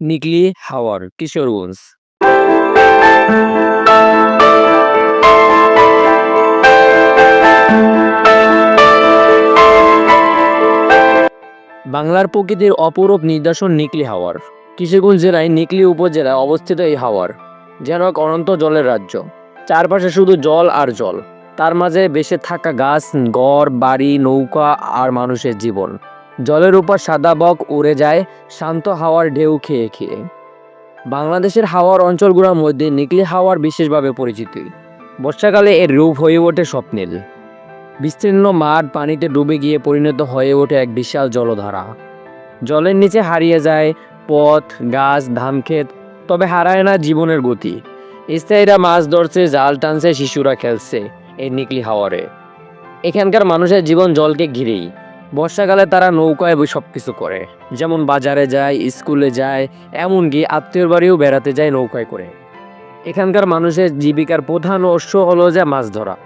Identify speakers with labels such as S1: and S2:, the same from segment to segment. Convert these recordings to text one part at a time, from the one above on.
S1: নিকলি হাওয়ার কিশোরগঞ্জ বাংলার প্রকৃতির অপরূপ নিদর্শন নিকলি হাওয়ার। কিশোরগঞ্জ জেলায় নিকলি উপজেলায় অবস্থিত এই হাওয়ার, যেন এক অনন্ত জলের রাজ্য। চারপাশে শুধু জল আর জল। তার মাঝে বেসে থাকা গাছ ঘর বাড়ি, নৌকা আর মানুষের জীবন। জলের উপর সাদা বক উড়ে যায়, শান্ত হাওয়ার ঢেউ খেয়ে খেয়ে। বাংলাদেশের হাওয়ার অঞ্চলগুলোর মধ্যে নিকলি হাওয়ার বিশেষভাবে পরিচিত। বর্ষাকালে এর রূপ হয়ে ওঠে স্বপ্নীল। বিস্তীর্ণ মাঠ পানিতে ডুবে গিয়ে পরিণত হয়ে ওঠে এক বিশাল জলধারা। জলের নিচে হারিয়ে যায় পথ, গাছ, ধানক্ষেত, তবে হারায় না জীবনের গতি। স্থায়ীরা মাছ ধরছে, জাল টানছে, শিশুরা খেলছে। এই নিকলি হাওয়ারে। এখানকার মানুষের জীবন জলকে ঘিরেই। বর্ষাকালে তারা নৌকায় সব কিছু করে। যেমন বাজারে যায়, স্কুলে যায়, এমনকি আত্মীয়র বাড়িও বেড়াতে যায় নৌকায় করে। এখানকার মানুষের জীবিকার প্রধান উৎস হলো যে মাছ ধরা।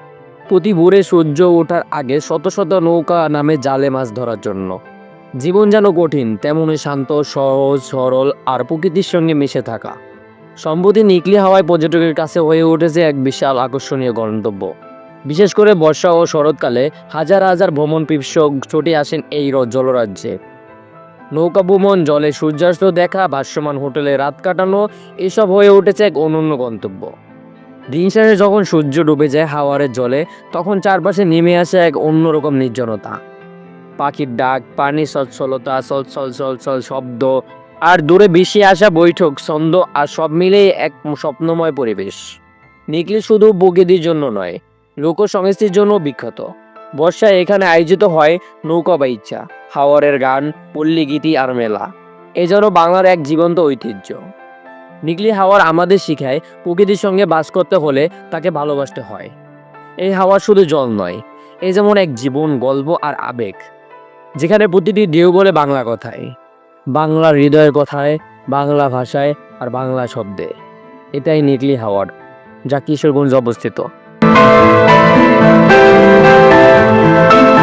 S1: প্রতি ভোরে সূর্য ওঠার আগে শত শত নৌকা নামে জালে মাছ ধরার জন্য। জীবন যেন কঠিন তেমনই শান্ত, সহজ, সরল আর প্রকৃতির সঙ্গে মিশে থাকা। সম্প্রতি নিকলি হাওয়ায় পর্যটকের কাছে হয়ে উঠেছে এক বিশাল আকর্ষণীয় গন্তব্য। বিশেষ করে বর্ষা ও শরৎকালে হাজার হাজার ভ্রমণ পিপসক ছুটে আসেন এই জলরাজ্যে। নৌকা ভ্রমণ, জলে সূর্যাস্ত দেখা, ভাসমান হোটেলে রাত কাটানো, এসব হয়ে উঠেছে এক অনন্য গন্তব্য। দিন শেষে যখন সূর্য ডুবে যায় হাওয়ারের জলে, তখন চারপাশে নেমে আসে এক অন্যরকম নির্জনতা। পাখির ডাক পানি সচ্ছলতা, সল সল সল সল শব্দ, আর দূরে বেশি আসা বৈঠক, ছন্দ, আর সব মিলেই এক স্বপ্নময় পরিবেশ। নিকলি শুধু প্রকৃতির জন্য নয় লোক সংস্কৃতির জন্য বিখ্যাত। বর্ষায় এখানে আয়োজিত হয় নৌকা বাইচা হাওয়ারের গান, পল্লী গীতি আর মেলা। এ যেন বাংলার এক জীবন্ত ঐতিহ্য। নিকলি হাওয়ার আমাদের শিখায় প্রকৃতির সঙ্গে বাস করতে হলে তাকে ভালোবাসতে হয়। এই হাওয়া শুধু জল নয়, এ যেমন এক জীবন, গল্প আর আবেগ, যেখানে প্রতিটি ঢেউ বলে বাংলা কথায়, বাংলার হৃদয়ের কথায়, বাংলা ভাষায় আর বাংলা শব্দে। এটাই নিকলি হাওয়ার, যা কিশোরগঞ্জ অবস্থিত। Thank you.